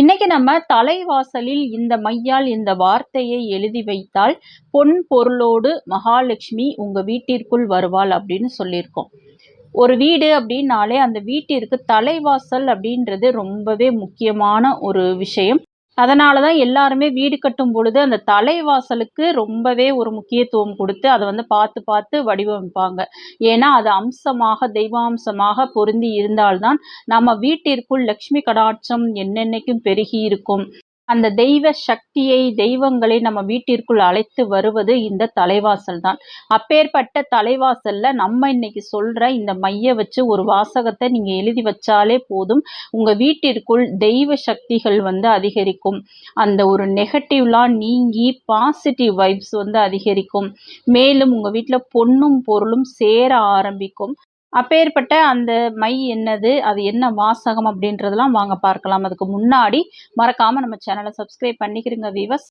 இன்னைக்கு நம்ம தலைவாசலில் இந்த மையால் இந்த வார்த்தையை எழுதி வைத்தால் பொன் பொருளோடு மகாலட்சுமி உங்க வீட்டிற்குள் வருவாள் அப்படின்னு சொல்லியிருக்கோம். ஒரு வீடு அப்படின்னாலே அந்த வீட்டிற்கு தலைவாசல் அப்படின்றது ரொம்பவே முக்கியமான ஒரு விஷயம். அதனால தான் எல்லாருமே வீடு கட்டும் பொழுது அந்த தலைவாசலுக்கு ரொம்பவே ஒரு முக்கியத்துவம் கொடுத்து அதை வந்து பார்த்து பார்த்து வடிவமைப்பாங்க. ஏன்னா அது அம்சமாக தெய்வாம்சமாக பொருந்தி இருந்தால்தான் நம்ம வீட்டிற்குள் லக்ஷ்மி கடாட்சம் என்னென்னைக்கும் பெருகி இருக்கும். அந்த தெய்வ சக்தியை தெய்வங்களை நம்ம வீட்டிற்குள் அழைத்து வருவது இந்த தலைவாசல் தான். அப்பேற்பட்ட தலைவாசல்ல நம்ம இன்னைக்கு சொல்ற இந்த மைய வச்சு ஒரு வாசகத்தை நீங்க எழுதி வச்சாலே போதும். உங்க வீட்டிற்குள் தெய்வ சக்திகள் வந்து அதிகரிக்கும். அந்த ஒரு நெகட்டிவ்லாம் நீங்கி பாசிட்டிவ் வைப்ஸ் வந்து அதிகரிக்கும். மேலும் உங்க வீட்டில் பொண்ணும் பொருளும் சேர ஆரம்பிக்கும். அப்பேற்பட்ட அந்த மை என்னது அது என்ன வாசகம் அப்படின்றதெல்லாம் வாங்க பார்க்கலாம். அதுக்கு முன்னாடி மறக்காம நம்ம சேனலை சப்ஸ்கிரைப் பண்ணிக்கிறங்க வீவர்ஸ்